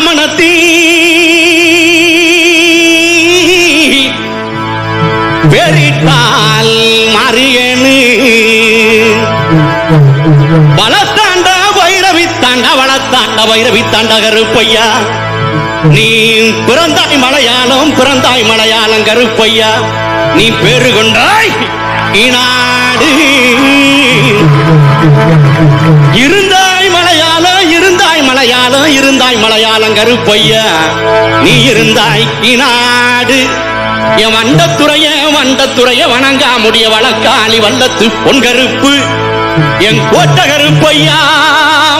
ஆமணத்தி பெரிட்டால் மறியனு. வளத்தாண்டா வைரவித்தாண்ட தாண்டா வைரவித்தாண்ட கருப்பையா. நீ பிறந்தாய் மலையாளம் பிறந்தாய் மலையாளம் கருப்பையா. நீ பேரு கொண்டாய் ஈனாடு கருப்பையா நீ இருந்தாய் நாடு என் வண்டத்துறைய வண்டத்துறைய வணங்காமுடைய வழக்காளி வல்லத்து பொன் கருப்பு. என் கோட்ட கருப்பையா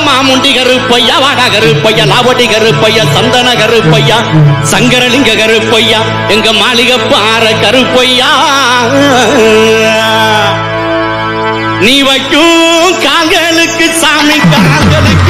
மாமுண்டி கருப்பையா வாடா கருப்பையா லாவடி கருப்பையா சந்தன கருப்பையா சங்கரலிங்க கருப்பையா எங்க மாளிகை பாற கருப்பையா. நீ வைக்கும் கால்களுக்கு சாமி கால்களுக்கு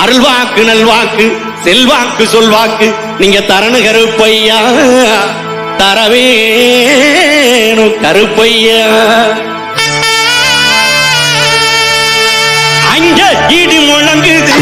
அருள்வாக்கு நல்வாக்கு செல்வாக்கு சொல்வாக்கு. நீங்க தரணு கருப்பையா? தரவேணும் கருப்பையா? அங்க இடி முழங்குது.